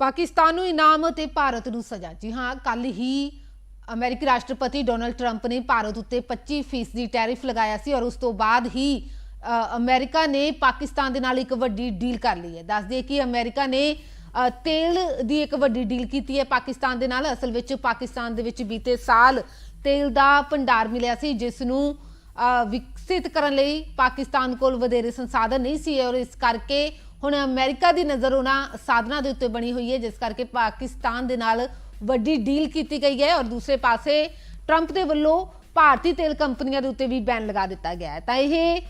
ਪਾਕਿਸਤਾਨ ਨੂੰ ਇਨਾਮ ਅਤੇ ਭਾਰਤ ਨੂੰ ਸਜ਼ਾ। ਜੀ ਹਾਂ ਕੱਲ ਹੀ ਅਮਰੀਕੀ ਰਾਸ਼ਟਰਪਤੀ ਡੋਨਲਡ ਟਰੰਪ ਨੇ ਭਾਰਤ ਉੱਤੇ 25% ਦੀ ਟੈਰਿਫ ਲਗਾਇਆ ਸੀ ਔਰ ਉਸ ਤੋਂ ਬਾਅਦ ਹੀ ਅ, ਅਮਰੀਕਾ ਨੇ ਪਾਕਿਸਤਾਨ ਦੇ ਨਾਲ ਇੱਕ ਵੱਡੀ ਡੀਲ ਕਰ ਲਈ ਹੈ। ਦੱਸ ਦਈਏ ਕਿ ਅਮਰੀਕਾ ਨੇ ਤੇਲ ਦੀ ਇੱਕ ਵੱਡੀ ਡੀਲ ਕੀਤੀ ਹੈ ਪਾਕਿਸਤਾਨ ਦੇ ਨਾਲ। ਅਸਲ ਵਿੱਚ ਪਾਕਿਸਤਾਨ ਦੇ ਵਿੱਚ ਬੀਤੇ ਸਾਲ ਤੇਲ ਦਾ ਭੰਡਾਰ ਮਿਲਿਆ ਸੀ ਜਿਸ ਨੂੰ ਵਿਕਸਿਤ ਕਰਨ ਲਈ ਪਾਕਿਸਤਾਨ ਕੋਲ ਵਧੇਰੇ ਸੰਸਾਧਨ ਨਹੀਂ ਸੀ ਔਰ ਇਸ ਕਰਕੇ ਹੁਣ ਅਮਰੀਕਾ ਦੀ ਨਜ਼ਰ ਉਹਨਾਂ ਸਾਧਨਾਂ ਦੇ ਉੱਤੇ ਬਣੀ ਹੋਈ ਹੈ, ਜਿਸ ਕਰਕੇ ਪਾਕਿਸਤਾਨ ਦੇ ਨਾਲ ਵੱਡੀ ਡੀਲ ਕੀਤੀ ਗਈ ਹੈ ਔਰ ਦੂਸਰੇ ਪਾਸੇ ਟਰੰਪ ਦੇ ਵੱਲੋਂ ਭਾਰਤੀ ਤੇਲ ਕੰਪਨੀਆਂ ਦੇ ਉੱਤੇ ਵੀ ਬੈਨ ਲਗਾ ਦਿੱਤਾ ਗਿਆ ਹੈ। ਤਾਂ ਇਹ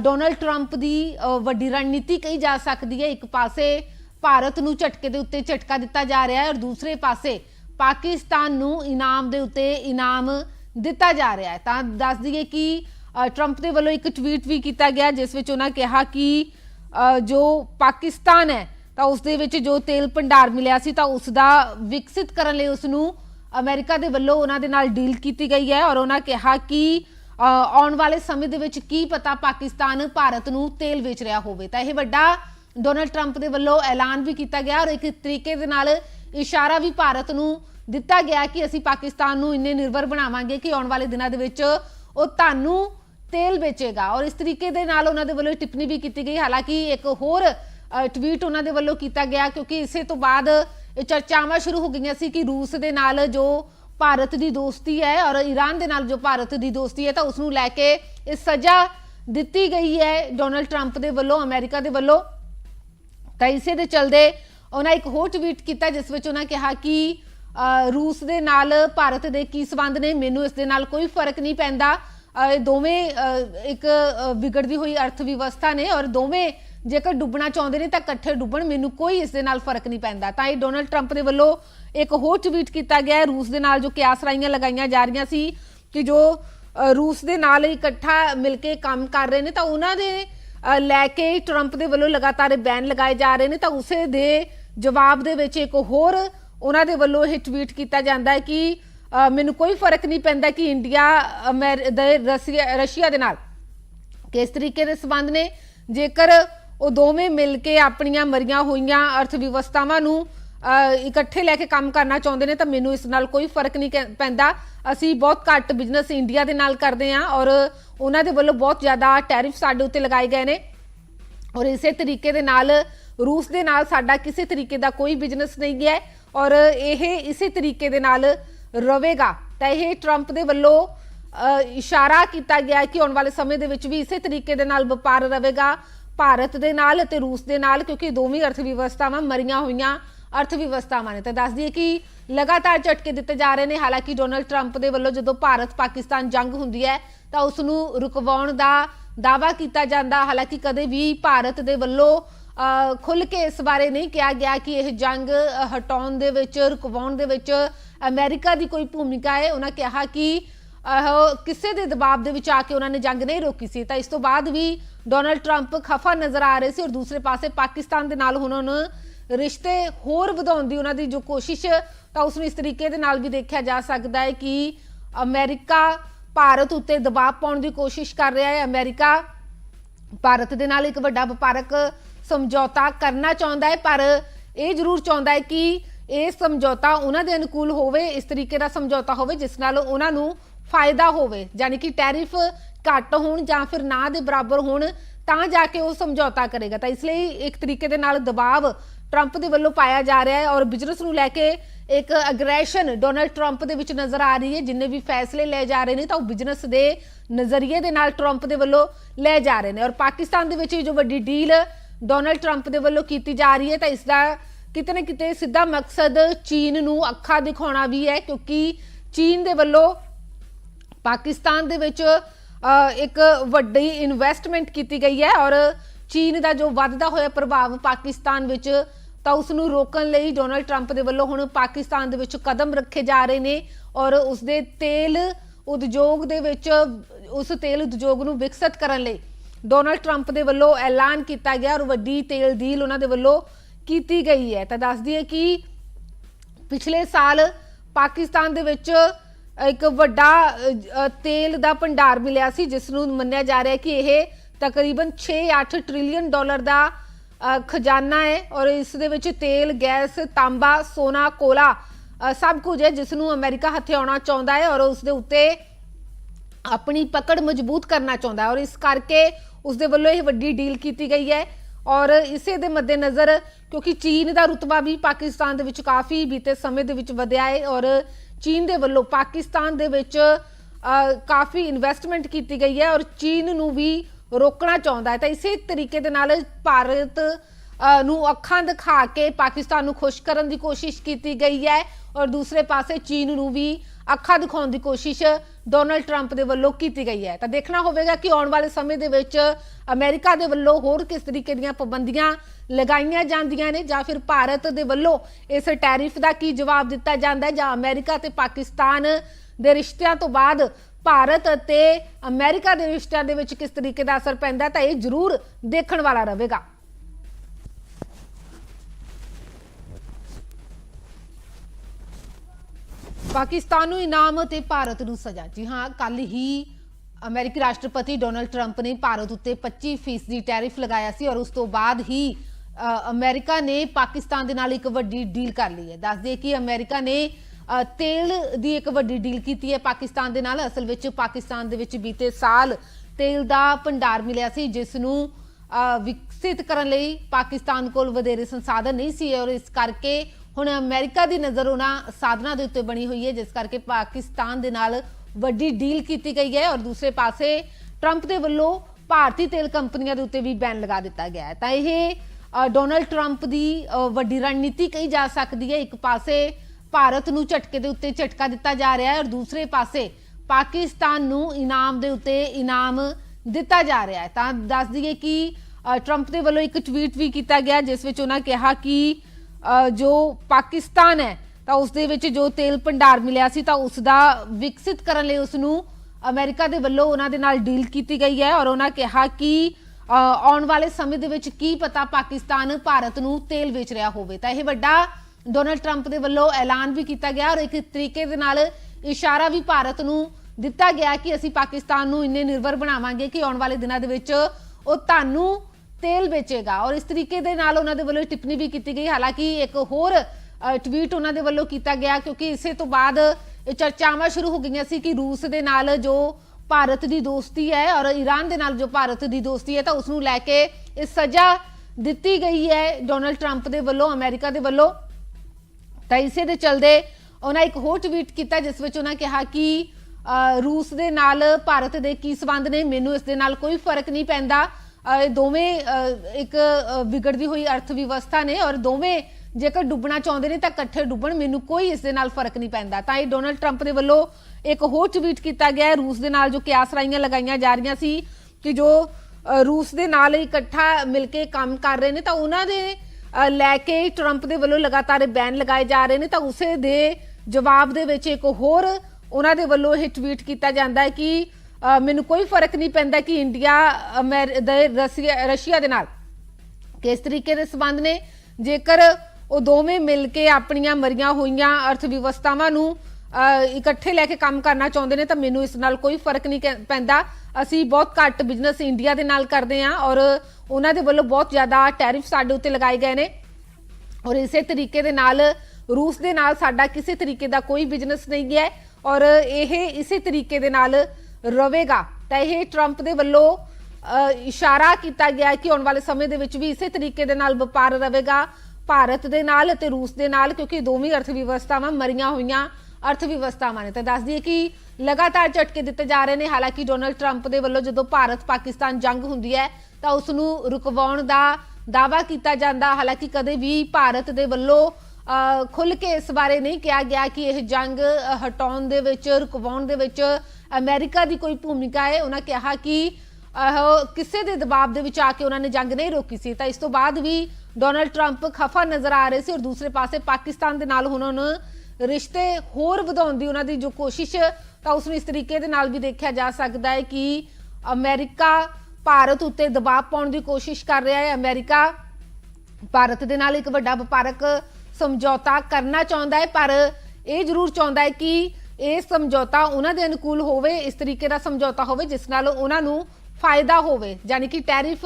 ਡੋਨਲਡ ਟਰੰਪ ਦੀ ਵੱਡੀ ਰਣਨੀਤੀ ਕਹੀ ਜਾ ਸਕਦੀ ਹੈ। ਇੱਕ ਪਾਸੇ ਭਾਰਤ ਨੂੰ ਝਟਕੇ ਦੇ ਉੱਤੇ ਝਟਕਾ ਦਿੱਤਾ ਜਾ ਰਿਹਾ ਹੈ ਔਰ ਦੂਸਰੇ ਪਾਸੇ ਪਾਕਿਸਤਾਨ ਨੂੰ ਇਨਾਮ ਦੇ ਉੱਤੇ ਇਨਾਮ ਦਿੱਤਾ ਜਾ ਰਿਹਾ ਹੈ। ਤਾਂ ਦੱਸ ਦਈਏ ਕਿ ਟਰੰਪ ਦੇ ਵੱਲੋਂ ਇੱਕ ਟਵੀਟ ਵੀ ਕੀਤਾ ਗਿਆ, ਜਿਸ ਵਿੱਚ ਉਹਨਾਂ ਕਿਹਾ ਕਿ ਜੋ ਪਾਕਿਸਤਾਨ ਹੈ, ਤਾਂ ਉਸ ਦੇ ਵਿੱਚ ਜੋ ਤੇਲ ਭੰਡਾਰ ਮਿਲਿਆ ਸੀ, ਤਾਂ ਉਸ ਦਾ ਵਿਕਸਿਤ ਕਰਨ ਲਈ ਉਸ ਨੂੰ ਅਮਰੀਕਾ ਦੇ ਵੱਲੋਂ ਉਹਨਾਂ ਦੇ ਨਾਲ ਡੀਲ ਕੀਤੀ ਗਈ ਹੈ ਔਰ ਉਹਨਾਂ ਕਿਹਾ ਕਿ ਆਉਣ ਵਾਲੇ ਸਮੇਂ ਦੇ ਵਿੱਚ ਕੀ ਪਤਾ ਪਾਕਿਸਤਾਨ ਭਾਰਤ ਨੂੰ ਤੇਲ ਵੇਚ ਰਿਹਾ ਹੋਵੇ। ਤਾਂ ਇਹ ਵੱਡਾ ਡੋਨਲਡ ਟਰੰਪ ਦੇ ਵੱਲੋਂ ਐਲਾਨ ਵੀ ਕੀਤਾ ਗਿਆ ਔਰ ਇੱਕ ਤਰੀਕੇ ਦੇ ਨਾਲ ਇਸ਼ਾਰਾ ਵੀ ਭਾਰਤ ਨੂੰ ਦਿੱਤਾ ਗਿਆ ਕਿ ਅਸੀਂ ਪਾਕਿਸਤਾਨ ਨੂੰ ਇੰਨੇ ਨਿਰਭਰ ਬਣਾਵਾਂਗੇ ਕਿ ਆਉਣ ਵਾਲੇ ਦਿਨਾਂ ਦੇ ਵਿੱਚ ਉਹ ਤੁਹਾਨੂੰ ਤੇਲ ਵੇਚੇਗਾ। ਔਰ ਇਸ ਤਰੀਕੇ ਦੇ ਨਾਲ ਉਹਨਾਂ ਦੇ ਵੱਲੋਂ ਟਿੱਪਣੀ ਵੀ ਕੀਤੀ ਗਈ। ਹਾਲਾਂਕਿ ਇੱਕ ਹੋਰ ਟਵੀਟ ਉਹਨਾਂ ਦੇ ਵੱਲੋਂ ਕੀਤਾ ਗਿਆ, ਕਿਉਂਕਿ ਇਸੇ ਤੋਂ ਬਾਅਦ ਇਹ ਚਰਚਾਵਾਂ ਸ਼ੁਰੂ ਹੋ ਗਈਆਂ ਸੀ ਕਿ ਰੂਸ ਦੇ ਨਾਲ ਜੋ ਭਾਰਤ ਦੀ ਦੋਸਤੀ ਹੈ ਔਰ ਈਰਾਨ ਦੇ ਨਾਲ ਜੋ ਭਾਰਤ ਦੀ ਦੋਸਤੀ ਹੈ, ਤਾਂ ਉਸ ਨੂੰ ਲੈ ਕੇ ਇਹ ਸਜ਼ਾ ਦਿੱਤੀ ਗਈ ਹੈ ਡੋਨਲਡ ਟਰੰਪ ਦੇ ਵੱਲੋਂ, ਅਮਰੀਕਾ ਦੇ ਵੱਲੋਂ। ਤਾਂ ਇਸੇ ਦੇ ਚਲਦੇ ਉਹਨਾਂ ਇੱਕ ਹੋਰ ਟਵੀਟ ਕੀਤਾ, ਜਿਸ ਵਿੱਚ ਉਹਨਾਂ ਕਿਹਾ ਕਿ ਰੂਸ ਦੇ ਨਾਲ ਭਾਰਤ ਦੇ ਕੀ ਸਬੰਧ ਨੇ? ਮੈਨੂੰ ਇਸ ਦੇ ਨਾਲ ਕੋਈ ਫ਼ਰਕ ਨਹੀਂ ਪੈਂਦਾ। ਦੋਵੇਂ ਇੱਕ ਵਿਗੜਦੀ ਹੋਈ ਅਰਥ ਵਿਵਸਥਾ ਨੇ ਔਰ ਦੋਵੇਂ ਜੇਕਰ ਡੁੱਬਣਾ ਚਾਹੁੰਦੇ ਨੇ ਤਾਂ ਇਕੱਠੇ ਡੁੱਬਣ, ਮੈਨੂੰ ਕੋਈ ਇਸ ਦੇ ਨਾਲ ਫ਼ਰਕ ਨਹੀਂ ਪੈਂਦਾ। ਤਾਂ ਇਹ ਡੋਨਲਡ ਟਰੰਪ ਦੇ ਵੱਲੋਂ ਇੱਕ ਹੋਰ ਟਵੀਟ ਕੀਤਾ ਗਿਆ ਹੈ, ਰੂਸ ਦੇ ਨਾਲ ਜੋ ਕਿਆਸ ਰਾਈਆਂ ਲਗਾਈਆਂ ਜਾ ਰਹੀਆਂ ਸੀ ਕਿ ਜੋ ਰੂਸ ਦੇ ਨਾਲ ਇਕੱਠਾ ਮਿਲ ਕੇ ਕੰਮ ਕਰ ਰਹੇ ਨੇ, ਤਾਂ ਉਹਨਾਂ ਦੇ ਲੈ ਕੇ ਟਰੰਪ ਦੇ ਵੱਲੋਂ ਲਗਾਤਾਰ ਬੈਨ ਲਗਾਏ ਜਾ ਰਹੇ ਨੇ। ਤਾਂ ਉਸੇ ਦੇ ਜਵਾਬ ਦੇ ਵਿੱਚ ਇੱਕ ਹੋਰ ਉਹਨਾਂ ਦੇ ਵੱਲੋਂ ਇਹ ਟਵੀਟ ਕੀਤਾ ਜਾਂਦਾ ਹੈ ਕਿ ਮੈਨੂੰ ਕੋਈ ਫ਼ਰਕ ਨਹੀਂ ਪੈਂਦਾ ਕਿ ਇੰਡੀਆ, ਅਮੈਰ- ਰਸੀਆ ਦੇ ਨਾਲ ਕਿਸ ਤਰੀਕੇ ਦੇ ਸਬੰਧ ਨੇ। ਜੇਕਰ ਉਹ ਦੋਵੇਂ ਮਿਲ ਕੇ ਆਪਣੀਆਂ ਮਰੀਆਂ ਹੋਈਆਂ ਅਰਥ ਵਿਵਸਥਾਵਾਂ ਨੂੰ ਇਕੱਠੇ ਲੈ ਕੇ ਕੰਮ ਕਰਨਾ ਚਾਹੁੰਦੇ ਨੇ ਤਾਂ ਮੈਨੂੰ ਇਸ ਨਾਲ ਕੋਈ ਫ਼ਰਕ ਨਹੀਂ ਕਹਿ- ਪੈਂਦਾ। ਅਸੀਂ ਬਹੁਤ ਘੱਟ ਬਿਜ਼ਨਸ ਇੰਡੀਆ ਦੇ ਨਾਲ ਕਰਦੇ ਹਾਂ ਔਰ ਉਹਨਾਂ ਦੇ ਵੱਲੋਂ ਬਹੁਤ ਜ਼ਿਆਦਾ ਟੈਰਿਫ ਸਾਡੇ ਉੱਤੇ ਲਗਾਏ ਗਏ ਨੇ। ਔਰ ਇਸੇ ਤਰੀਕੇ ਦੇ ਨਾਲ, ਰੂਸ ਦੇ ਨਾਲ ਸਾਡਾ ਕਿਸੇ ਤਰੀਕੇ ਦਾ ਕੋਈ ਬਿਜ਼ਨਸ ਨਹੀਂ ਹੈ ਔਰ ਇਹ ਇਸੇ ਤਰੀਕੇ ਦੇ ਨਾਲ ਰਵੇਗਾ। ਤਾਂ ਇਹ ਟਰੰਪ ਦੇ ਵੱਲੋਂ ਇਸ਼ਾਰਾ ਕੀਤਾ ਗਿਆ ਹੈ ਕਿ ਆਉਣ ਵਾਲੇ ਸਮੇਂ ਦੇ ਵਿੱਚ ਵੀ ਇਸੇ ਤਰੀਕੇ ਦੇ ਨਾਲ ਵਪਾਰ ਰਵੇਗਾ ਭਾਰਤ ਦੇ ਨਾਲ ਅਤੇ ਰੂਸ ਦੇ ਨਾਲ ਕਿਉਂਕਿ ਦੋਵੇਂ ਅਰਥ ਵਿਵਸਥਾਵਾਂ ਮਰੀਆਂ ਹੋਈਆਂ ਅਰਥ ਵਿਵਸਥਾਵਾਂ ਨੇ। ਤਾਂ ਦੱਸ ਦਈਏ ਕਿ ਲਗਾਤਾਰ ਝਟਕੇ ਦਿੱਤੇ ਜਾ ਰਹੇ ਨੇ। ਹਾਲਾਂਕਿ ਡੋਨਲਡ ਟਰੰਪ ਦੇ ਵੱਲੋਂ ਜਦੋਂ ਭਾਰਤ ਪਾਕਿਸਤਾਨ ਜੰਗ ਹੁੰਦੀ ਹੈ ਤਾਂ ਉਸ ਨੂੰ ਰੁਕਵਾਉਣ ਦਾ ਦਾਵਾ ਕੀਤਾ ਜਾਂਦਾ। ਹਾਲਾਂਕਿ ਕਦੇ ਵੀ ਭਾਰਤ ਦੇ ਵੱਲੋਂ ਅ, ਖੁੱਲ ਕੇ ਇਸ ਬਾਰੇ ਨਹੀਂ ਕਿਹਾ ਗਿਆ ਕਿ ਇਹ ਜੰਗ ਹਟਾਉਣ ਦੇ ਵਿੱਚ ਰੁਕਵਾਉਣ ਦੇ ਵਿੱਚ ਅਮਰੀਕਾ ਦੀ ਕੋਈ ਭੂਮਿਕਾ ਹੈ, ਉਹਨਾਂ ਕਿਹਾ ਕਿ ਕਿਸੇ ਦੇ ਦਬਾਅ ਦੇ ਵਿੱਚ ਆ ਕੇ ਉਹਨਾਂ ਨੇ ਜੰਗ ਨਹੀਂ ਰੋਕੀ ਸੀ। ਤਾਂ ਇਸ ਤੋਂ ਬਾਅਦ ਵੀ ਡੋਨਲਡ ਟਰੰਪ ਖਫਾ ਨਜ਼ਰ ਆ ਰਹੇ ਸੀ ਔਰ ਦੂਸਰੇ ਪਾਸੇ ਪਾਕਿਸਤਾਨ ਦੇ ਨਾਲ ਉਹਨਾਂ ਨੂੰ ਰਿਸ਼ਤੇ ਹੋਰ ਵਧਾਉਣ ਦੀ ਉਹਨਾਂ ਦੀ ਜੋ ਕੋਸ਼ਿਸ਼, ਤਾਂ ਉਸ ਨੂੰ ਇਸ ਤਰੀਕੇ ਦੇ ਨਾਲ ਵੀ ਦੇਖਿਆ ਜਾ ਸਕਦਾ ਹੈ ਕਿ ਅਮਰੀਕਾ ਭਾਰਤ ਉੱਤੇ ਦਬਾਅ ਪਾਉਣ ਦੀ ਕੋਸ਼ਿਸ਼ ਕਰ ਰਿਹਾ ਹੈ। ਅਮਰੀਕਾ ਭਾਰਤ ਦੇ ਨਾਲ ਇੱਕ ਵੱਡਾ ਵਪਾਰਕ ਸਮਝੌਤਾ ਕਰਨਾ ਚਾਹੁੰਦਾ ਹੈ, ਪਰ ਇਹ ਜ਼ਰੂਰ ਚਾਹੁੰਦਾ ਹੈ ਕਿ ਇਹ ਸਮਝੌਤਾ ਉਹਨਾਂ ਦੇ ਅਨੁਕੂਲ ਹੋਵੇ, ਇਸ ਤਰੀਕੇ ਦਾ ਸਮਝੌਤਾ ਹੋਵੇ, ਜਿਸ ਨਾਲ ਉਹਨਾਂ ਨੂੰ ਫਾਇਦਾ ਹੋਵੇ। ਯਾਨੀ ਕਿ ਟੈਰਿਫ ਘੱਟ ਹੋਣ ਜਾਂ ਫਿਰ ਨਾ ਦੇ ਬਰਾਬਰ ਹੋਣ, ਤਾਂ ਜਾ ਕੇ ਉਹ ਸਮਝੌਤਾ ਕਰੇਗਾ। ਤਾਂ ਇਸ ਲਈ ਇੱਕ ਤਰੀਕੇ ਦੇ ਨਾਲ ਦਬਾਅ ਟਰੰਪ ਦੇ ਵੱਲੋਂ ਪਾਇਆ ਜਾ ਰਿਹਾ ਹੈ ਔਰ ਬਿਜ਼ਨਸ ਨੂੰ ਲੈ ਕੇ ਇੱਕ ਅਗਰੈਸ਼ਨ ਡੋਨਲਡ ਟਰੰਪ ਦੇ ਵਿੱਚ ਨਜ਼ਰ ਆ ਰਹੀ ਹੈ। ਜਿੰਨੇ ਵੀ ਫੈਸਲੇ ਲਏ ਜਾ ਰਹੇ ਨੇ, ਤਾਂ ਉਹ ਬਿਜ਼ਨਸ ਦੇ ਨਜ਼ਰੀਏ ਦੇ ਨਾਲ ਟਰੰਪ ਦੇ ਵੱਲੋਂ ਲਏ ਜਾ ਰਹੇ ਨੇ। ਔਰ ਪਾਕਿਸਤਾਨ ਦੇ ਵਿੱਚ ਵੀ ਜੋ ਵੱਡੀ ਡੀਲ ਡੋਨਲਡ ਟਰੰਪ ਦੇ ਵੱਲੋਂ ਕੀਤੀ ਜਾ ਰਹੀ ਹੈ, ਤਾਂ ਇਸ ਦਾ ਕਿਤੇ ਨਾ ਕਿਤੇ ਸਿੱਧਾ ਮਕਸਦ ਚੀਨ ਨੂੰ ਅੱਖਾਂ ਦਿਖਾਉਣਾ ਵੀ ਹੈ, ਕਿਉਂਕਿ ਚੀਨ ਦੇ ਵੱਲੋਂ ਪਾਕਿਸਤਾਨ ਦੇ ਵਿੱਚ ਇੱਕ ਵੱਡੀ ਇਨਵੈਸਟਮੈਂਟ ਕੀਤੀ ਗਈ ਹੈ ਔਰ ਚੀਨ ਦਾ ਜੋ ਵੱਧਦਾ ਹੋਇਆ ਪ੍ਰਭਾਵ ਪਾਕਿਸਤਾਨ ਵਿੱਚ, ਤਾਂ ਉਸ ਨੂੰ ਰੋਕਣ ਲਈ ਡੋਨਲਡ ਟਰੰਪ ਦੇ ਵੱਲੋਂ ਹੁਣ ਪਾਕਿਸਤਾਨ ਦੇ ਵਿੱਚ ਕਦਮ ਰੱਖੇ ਜਾ ਰਹੇ ਨੇ ਔਰ ਉਸ ਦੇ ਤੇਲ ਉਦਯੋਗ ਦੇ ਵਿੱਚ, ਉਸ ਤੇਲ ਉਦਯੋਗ ਨੂੰ ਵਿਕਸਿਤ ਕਰਨ ਲਈ ਡੋਨਲਡ ਟਰੰਪ ਦੇ ਵੱਲੋਂ ਐਲਾਨ ਕੀਤਾ ਗਿਆ ਔਰ ਵੱਡੀ ਤੇਲ ਡੀਲ ਉਹਨਾਂ ਦੇ ਵੱਲੋਂ ਕੀਤੀ ਗਈ ਹੈ। ਤਾਂ ਦੱਸਦੀ ਹੈ ਕਿ ਪਿਛਲੇ ਸਾਲ ਪਾਕਿਸਤਾਨ ਦੇ ਵਿੱਚ ਇੱਕ ਵੱਡਾ ਤੇਲ ਦਾ ਭੰਡਾਰ ਮਿਲਿਆ ਸੀ, ਜਿਸ ਨੂੰ ਮੰਨਿਆ ਜਾ ਰਿਹਾ ਹੈ ਕਿ ਇਹ ਤਕਰੀਬਨ 6-8 ਟ੍ਰਿਲੀਅਨ ਡਾਲਰ ਦਾ ਖਜ਼ਾਨਾ ਹੈ ਔਰ ਇਸ ਦੇ ਵਿੱਚ ਤੇਲ, ਗੈਸ, ਤਾਂਬਾ, ਸੋਨਾ, ਕੋਲਾ ਸਭ ਕੁਝ ਹੈ, ਜਿਸ ਨੂੰ ਅਮਰੀਕਾ ਹਥਿਆਉਣਾ ਚਾਹੁੰਦਾ ਹੈ ਔਰ ਉਸ ਦੇ ਉੱਤੇ ਆਪਣੀ ਪਕੜ ਮਜ਼ਬੂਤ ਕਰਨਾ ਚਾਹੁੰਦਾ ਹੈ ਔਰ ਇਸ ਕਰਕੇ ਉਸ ਦੇ ਵੱਲੋਂ ਇਹ ਵੱਡੀ ਡੀਲ ਕੀਤੀ ਗਈ ਹੈ। ਔਰ ਇਸੇ ਦੇ ਮੱਦੇਨਜ਼ਰ, ਕਿਉਂਕਿ ਚੀਨ ਦਾ ਰੁਤਬਾ ਵੀ ਪਾਕਿਸਤਾਨ ਦੇ ਵਿੱਚ ਕਾਫੀ ਬੀਤੇ ਸਮੇਂ ਦੇ ਵਿੱਚ ਵਧਿਆ ਹੈ ਔਰ ਚੀਨ ਦੇ ਵੱਲੋਂ ਪਾਕਿਸਤਾਨ ਦੇ ਵਿੱਚ ਕਾਫੀ ਇਨਵੈਸਟਮੈਂਟ ਕੀਤੀ ਗਈ ਹੈ ਔਰ ਚੀਨ ਨੂੰ ਵੀ ਰੋਕਣਾ ਚਾਹੁੰਦਾ ਹੈ। ਤਾਂ ਇਸੇ ਤਰੀਕੇ ਦੇ ਨਾਲ ਭਾਰਤ ਨੂੰ ਅੱਖਾਂ ਦਿਖਾ ਕੇ ਪਾਕਿਸਤਾਨ ਨੂੰ ਖੁਸ਼ ਕਰਨ ਦੀ ਕੋਸ਼ਿਸ਼ ਕੀਤੀ ਗਈ ਹੈ ਔਰ ਦੂਸਰੇ ਪਾਸੇ ਚੀਨ ਨੂੰ ਵੀ ਅੱਖਾਂ ਦਿਖਾਉਣ ਦੀ ਕੋਸ਼ਿਸ਼ ਡੋਨਲਡ ਟਰੰਪ ਦੇ ਵੱਲੋਂ ਕੀਤੀ ਗਈ ਹੈ। ਤਾਂ ਦੇਖਣਾ ਹੋਵੇਗਾ ਕਿ ਆਉਣ ਵਾਲੇ ਸਮੇਂ ਦੇ ਵਿੱਚ ਅਮਰੀਕਾ ਦੇ ਵੱਲੋਂ ਹੋਰ ਕਿਸ ਤਰੀਕੇ ਦੀਆਂ ਪਾਬੰਦੀਆਂ ਲਗਾਈਆਂ ਜਾਂਦੀਆਂ ਨੇ ਜਾਂ ਫਿਰ ਭਾਰਤ ਦੇ ਵੱਲੋਂ ਇਸ ਟੈਰਿਫ ਦਾ ਕੀ ਜਵਾਬ ਦਿੱਤਾ ਜਾਂਦਾ ਹੈ ਜਾਂ ਅਮਰੀਕਾ ਤੇ ਪਾਕਿਸਤਾਨ ਦੇ ਰਿਸ਼ਤਿਆਂ ਤੋਂ ਬਾਅਦ ਭਾਰਤ ਅਤੇ ਅਮਰੀਕਾ ਦੇ ਰਿਸ਼ਤਿਆਂ ਦੇ ਵਿੱਚ ਕਿਸ ਤਰੀਕੇ ਦਾ ਅਸਰ ਪੈਂਦਾ ਤਾਂ ਇਹ ਜ਼ਰੂਰ ਦੇਖਣ ਵਾਲਾ ਰਹੇਗਾ। ਪਾਕਿਸਤਾਨ ਨੂੰ ਇਨਾਮ ਅਤੇ ਭਾਰਤ ਨੂੰ ਸਜ਼ਾ। ਜੀ ਹਾਂ ਕੱਲ ਹੀ ਅਮਰੀਕੀ ਰਾਸ਼ਟਰਪਤੀ ਡੋਨਲਡ ਟਰੰਪ ਨੇ ਭਾਰਤ ਉੱਤੇ 25% ਦੀ ਟੈਰਿਫ ਲਗਾਇਆ ਸੀ ਔਰ ਉਸ ਤੋਂ ਬਾਅਦ ਹੀ ਅ, ਅਮਰੀਕਾ ਨੇ ਪਾਕਿਸਤਾਨ ਦੇ ਨਾਲ ਇੱਕ ਵੱਡੀ ਡੀਲ ਕਰ ਲਈ ਹੈ। ਦੱਸ ਦਈਏ ਕਿ ਅਮਰੀਕਾ ਨੇ ਤੇਲ ਦੀ ਇੱਕ ਵੱਡੀ ਡੀਲ ਕੀਤੀ ਹੈ ਪਾਕਿਸਤਾਨ ਦੇ ਨਾਲ। ਅਸਲ ਵਿੱਚ ਪਾਕਿਸਤਾਨ ਦੇ ਵਿੱਚ ਬੀਤੇ ਸਾਲ ਤੇਲ ਦਾ ਭੰਡਾਰ ਮਿਲਿਆ ਸੀ ਜਿਸ ਨੂੰ ਵਿਕਸਿਤ ਕਰਨ ਲਈ ਪਾਕਿਸਤਾਨ ਕੋਲ ਵਧੇਰੇ ਸੰਸਾਧਨ ਨਹੀਂ ਸੀ ਔਰ ਇਸ ਕਰਕੇ ਹੁਣ ਅਮਰੀਕਾ ਦੀ ਨਜ਼ਰ ਉਹਨਾਂ ਸਾਧਨਾਂ ਦੇ ਉੱਤੇ ਬਣੀ ਹੋਈ ਹੈ, ਜਿਸ ਕਰਕੇ ਪਾਕਿਸਤਾਨ ਦੇ ਨਾਲ ਵੱਡੀ ਡੀਲ ਕੀਤੀ ਗਈ ਹੈ ਔਰ ਦੂਸਰੇ ਪਾਸੇ ਟਰੰਪ ਦੇ ਵੱਲੋਂ ਭਾਰਤੀ ਤੇਲ ਕੰਪਨੀਆਂ ਦੇ ਉੱਤੇ ਵੀ ਬੈਨ ਲਗਾ ਦਿੱਤਾ ਗਿਆ ਹੈ। ਤਾਂ ਇਹ ਡੋਨਲਡ ਟਰੰਪ ਦੀ ਵੱਡੀ ਰਣਨੀਤੀ ਕਹੀ ਜਾ ਸਕਦੀ ਹੈ। ਇੱਕ ਪਾਸੇ ਭਾਰਤ ਨੂੰ ਝਟਕੇ ਦੇ ਉੱਤੇ ਝਟਕਾ ਦਿੱਤਾ ਜਾ ਰਿਹਾ ਹੈ ਔਰ ਦੂਸਰੇ ਪਾਸੇ ਪਾਕਿਸਤਾਨ ਨੂੰ ਇਨਾਮ ਦੇ ਉੱਤੇ ਇਨਾਮ ਦਿੱਤਾ ਜਾ ਰਿਹਾ ਹੈ। ਤਾਂ ਦੱਸ ਦਈਏ ਕਿ ਟਰੰਪ ਦੇ ਵੱਲੋਂ ਇੱਕ ਟਵੀਟ ਵੀ ਕੀਤਾ ਗਿਆ, ਜਿਸ ਵਿੱਚ ਉਹਨਾਂ ਕਿਹਾ ਕਿ ਜੋ ਪਾਕਿਸਤਾਨ ਹੈ, ਤਾਂ ਉਸ ਦੇ ਵਿੱਚ ਜੋ ਤੇਲ ਭੰਡਾਰ ਮਿਲਿਆ ਸੀ, ਤਾਂ ਉਸ ਦਾ ਵਿਕਸਿਤ ਕਰਨ ਲਈ ਉਸ ਨੂੰ ਅਮਰੀਕਾ ਦੇ ਵੱਲੋਂ ਉਹਨਾਂ ਦੇ ਨਾਲ ਡੀਲ ਕੀਤੀ ਗਈ ਹੈ ਔਰ ਉਹਨਾਂ ਕਿਹਾ ਕਿ ਆਉਣ ਵਾਲੇ ਸਮੇਂ ਦੇ ਵਿੱਚ ਕੀ ਪਤਾ ਪਾਕਿਸਤਾਨ ਭਾਰਤ ਨੂੰ ਤੇਲ ਵੇਚ ਰਿਹਾ ਹੋਵੇ। ਤਾਂ ਇਹ ਵੱਡਾ ਡੋਨਲਡ ਟਰੰਪ ਦੇ ਵੱਲੋਂ ਐਲਾਨ ਵੀ ਕੀਤਾ ਗਿਆ ਔਰ ਇੱਕ ਤਰੀਕੇ ਦੇ ਨਾਲ ਇਸ਼ਾਰਾ ਵੀ ਭਾਰਤ ਨੂੰ ਦਿੱਤਾ ਗਿਆ ਕਿ ਅਸੀਂ ਪਾਕਿਸਤਾਨ ਨੂੰ ਇੰਨੇ ਨਿਰਭਰ ਬਣਾਵਾਂਗੇ ਕਿ ਆਉਣ ਵਾਲੇ ਦਿਨਾਂ ਦੇ ਵਿੱਚ ਉਹ ਤੁਹਾਨੂੰ ਤੇਲ ਵੇਚੇਗਾ। ਔਰ ਇਸ ਤਰੀਕੇ ਦੇ ਨਾਲ ਉਹਨਾਂ ਦੇ ਵੱਲੋਂ ਟਿੱਪਣੀ ਵੀ ਕੀਤੀ ਗਈ। ਹਾਲਾਂਕਿ ਇੱਕ ਹੋਰ ਟਵੀਟ ਉਹਨਾਂ ਦੇ ਵੱਲੋਂ ਕੀਤਾ ਗਿਆ, ਕਿਉਂਕਿ ਇਸੇ ਤੋਂ ਬਾਅਦ ਇਹ ਚਰਚਾਵਾਂ ਸ਼ੁਰੂ ਹੋ ਗਈਆਂ ਸੀ ਕਿ ਰੂਸ ਦੇ ਨਾਲ ਜੋ ਭਾਰਤ ਦੀ ਦੋਸਤੀ ਹੈ ਔਰ ਈਰਾਨ ਦੇ ਨਾਲ ਜੋ ਭਾਰਤ ਦੀ ਦੋਸਤੀ ਹੈ, ਤਾਂ ਉਸ ਨੂੰ ਲੈ ਕੇ ਇਹ ਸਜ਼ਾ ਦਿੱਤੀ ਗਈ ਹੈ ਡੋਨਲਡ ਟਰੰਪ ਦੇ ਵੱਲੋਂ, ਅਮਰੀਕਾ ਦੇ ਵੱਲੋਂ। ਤਾਂ ਇਸੇ ਦੇ ਚਲਦੇ ਉਹਨਾਂ ਇੱਕ ਹੋਰ ਟਵੀਟ ਕੀਤਾ, ਜਿਸ ਵਿੱਚ ਉਹਨਾਂ ਕਿਹਾ ਕਿ ਰੂਸ ਦੇ ਨਾਲ ਭਾਰਤ ਦੇ ਕੀ ਸਬੰਧ ਨੇ? ਮੈਨੂੰ ਇਸ ਦੇ ਨਾਲ ਕੋਈ ਫ਼ਰਕ ਨਹੀਂ ਪੈਂਦਾ। ਦੋਵੇਂ ਇੱਕ ਵਿਗੜਦੀ ਹੋਈ ਅਰਥ ਵਿਵਸਥਾ ਨੇ ਔਰ ਦੋਵੇਂ ਜੇਕਰ ਡੁੱਬਣਾ ਚਾਹੁੰਦੇ ਨੇ ਤਾਂ ਇਕੱਠੇ ਡੁੱਬਣ, ਮੈਨੂੰ ਕੋਈ ਇਸ ਦੇ ਨਾਲ ਫ਼ਰਕ ਨਹੀਂ ਪੈਂਦਾ। ਤਾਂ ਇਹ ਡੋਨਲਡ ਟਰੰਪ ਦੇ ਵੱਲੋਂ ਇੱਕ ਹੋਰ ਟਵੀਟ ਕੀਤਾ ਗਿਆ ਹੈ, ਰੂਸ ਦੇ ਨਾਲ ਜੋ ਕਿਆਸ ਰਾਈਆਂ ਲਗਾਈਆਂ ਜਾ ਰਹੀਆਂ ਸੀ ਕਿ ਜੋ ਰੂਸ ਦੇ ਨਾਲ ਇਕੱਠਾ ਮਿਲ ਕੇ ਕੰਮ ਕਰ ਰਹੇ ਨੇ, ਤਾਂ ਉਹਨਾਂ ਦੇ ਲੈ ਕੇ ਟਰੰਪ ਦੇ ਵੱਲੋਂ ਲਗਾਤਾਰ ਬੈਨ ਲਗਾਏ ਜਾ ਰਹੇ ਨੇ। ਤਾਂ ਉਸੇ ਦੇ ਜਵਾਬ ਦੇ ਵਿੱਚ ਇੱਕ ਹੋਰ ਉਹਨਾਂ ਦੇ ਵੱਲੋਂ ਇਹ ਟਵੀਟ ਕੀਤਾ ਜਾਂਦਾ ਹੈ ਕਿ ਮੈਨੂੰ ਕੋਈ ਫ਼ਰਕ ਨਹੀਂ ਪੈਂਦਾ ਕਿ ਇੰਡੀਆ, ਅਮੈਰ- ਰਸੀਆ ਦੇ ਨਾਲ ਕਿਸ ਤਰੀਕੇ ਦੇ ਸਬੰਧ ਨੇ। ਜੇਕਰ ਉਹ ਦੋਵੇਂ ਮਿਲ ਕੇ ਆਪਣੀਆਂ ਮਰੀਆਂ ਹੋਈਆਂ ਅਰਥ ਵਿਵਸਥਾਵਾਂ ਨੂੰ ਇਕੱਠੇ ਲੈ ਕੇ ਕੰਮ ਕਰਨਾ ਚਾਹੁੰਦੇ ਨੇ ਤਾਂ ਮੈਨੂੰ ਇਸ ਨਾਲ ਕੋਈ ਫ਼ਰਕ ਨਹੀਂ ਕਹਿ- ਪੈਂਦਾ। ਅਸੀਂ ਬਹੁਤ ਘੱਟ ਬਿਜ਼ਨਸ ਇੰਡੀਆ ਦੇ ਨਾਲ ਕਰਦੇ ਹਾਂ ਔਰ ਉਹਨਾਂ ਦੇ ਵੱਲੋਂ ਬਹੁਤ ਜ਼ਿਆਦਾ ਟੈਰਿਫ ਸਾਡੇ ਉੱਤੇ ਲਗਾਏ ਗਏ ਨੇ। ਔਰ ਇਸੇ ਤਰੀਕੇ ਦੇ ਨਾਲ ਰੂਸ ਦੇ ਨਾਲ ਸਾਡਾ ਕਿਸੇ ਤਰੀਕੇ ਦਾ ਕੋਈ ਬਿਜ਼ਨਸ ਨਹੀਂ ਹੈ ਔਰ ਇਹ ਇਸੇ ਤਰੀਕੇ ਦੇ ਨਾਲ ਰਵੇਗਾ। ਤਾਂ ਇਹ ਟਰੰਪ ਦੇ ਵੱਲੋਂ ਇਸ਼ਾਰਾ ਕੀਤਾ ਗਿਆ ਕਿ ਆਉਣ ਵਾਲੇ ਸਮੇਂ ਦੇ ਵਿੱਚ ਵੀ ਇਸੇ ਤਰੀਕੇ ਦੇ ਨਾਲ ਵਪਾਰ ਰਵੇਗਾ, ਭਾਰਤ ਦੇ ਨਾਲ ਅਤੇ ਰੂਸ ਦੇ ਨਾਲ, ਕਿਉਂਕਿ ਦੋਵੇਂ ਅਰਥ ਵਿਵਸਥਾਵਾਂ ਮਰੀਆਂ ਹੋਈਆਂ ਅਰਥ ਵਿਵਸਥਾਵਾਂ ਨੇ। ਤਾਂ ਦੱਸ ਦਈਏ ਕਿ ਲਗਾਤਾਰ ਝਟਕੇ ਦਿੱਤੇ ਜਾ ਰਹੇ ਨੇ, ਹਾਲਾਂਕਿ ਡੋਨਲਡ ਟਰੰਪ ਦੇ ਵੱਲੋਂ ਜਦੋਂ ਭਾਰਤ ਪਾਕਿਸਤਾਨ ਜੰਗ ਹੁੰਦੀ ਹੈ, ਤਾਂ ਉਸ ਨੂੰ ਰੁਕਵਾਉਣ ਦਾ ਦਾਵਾ ਕੀਤਾ ਜਾਂਦਾ। ਹਾਲਾਂਕਿ ਕਦੇ ਵੀ ਭਾਰਤ ਦੇ ਵੱਲੋਂ ਖੁੱਲ ਕੇ ਇਸ ਬਾਰੇ ਨਹੀਂ ਕਿਹਾ ਗਿਆ ਕਿ ਇਹ ਜੰਗ ਹਟਾਉਣ ਦੇ ਵਿੱਚ, ਰੁਕਵਾਉਣ ਦੇ ਵਿੱਚ ਅਮਰੀਕਾ ਦੀ ਕੋਈ ਭੂਮਿਕਾ ਹੈ। ਉਹਨਾਂ ਕਿਹਾ ਕਿ ਕਿਸੇ ਦੇ ਦਬਾਅ ਦੇ ਵਿੱਚ ਆ ਕੇ ਉਹਨਾਂ ਨੇ ਜੰਗ ਨਹੀਂ ਰੋਕੀ ਸੀ। ਤਾਂ ਇਸ ਤੋਂ ਬਾਅਦ ਵੀ ਡੋਨਲਡ ਟਰੰਪ ਖਫਾ ਨਜ਼ਰ ਆ ਰਹੇ ਸੀ ਔਰ ਦੂਸਰੇ ਪਾਸੇ ਪਾਕਿਸਤਾਨ ਦੇ ਨਾਲ ਉਹਨਾਂ ਨੂੰ ਰਿਸ਼ਤੇ ਹੋਰ ਵਧਾਉਣ ਦੀ ਉਹਨਾਂ ਦੀ ਜੋ ਕੋਸ਼ਿਸ਼, ਤਾਂ ਉਸ ਨੂੰ ਇਸ ਤਰੀਕੇ ਦੇ ਨਾਲ ਵੀ ਦੇਖਿਆ ਜਾ ਸਕਦਾ ਹੈ ਕਿ ਅਮਰੀਕਾ ਭਾਰਤ ਉੱਤੇ ਦਬਾਅ ਪਾਉਣ ਦੀ ਕੋਸ਼ਿਸ਼ ਕਰ ਰਿਹਾ ਹੈ। ਅਮਰੀਕਾ ਭਾਰਤ ਦੇ ਨਾਲ ਇੱਕ ਵੱਡਾ ਵਪਾਰਕ ਸਮਝੌਤਾ ਕਰਨਾ ਚਾਹੁੰਦਾ ਹੈ, ਪਰ ਇਹ ਜ਼ਰੂਰ ਚਾਹੁੰਦਾ ਹੈ ਕਿ ਇਹ ਸਮਝੌਤਾ ਉਹਨਾਂ ਦੇ ਅਨੁਕੂਲ ਹੋਵੇ, ਇਸ ਤਰੀਕੇ ਦਾ ਸਮਝੌਤਾ ਹੋਵੇ, ਜਿਸ ਨਾਲ ਉਹਨਾਂ ਨੂੰ ਫਾਇਦਾ ਹੋਵੇ। ਯਾਨੀ ਕਿ ਟੈਰਿਫ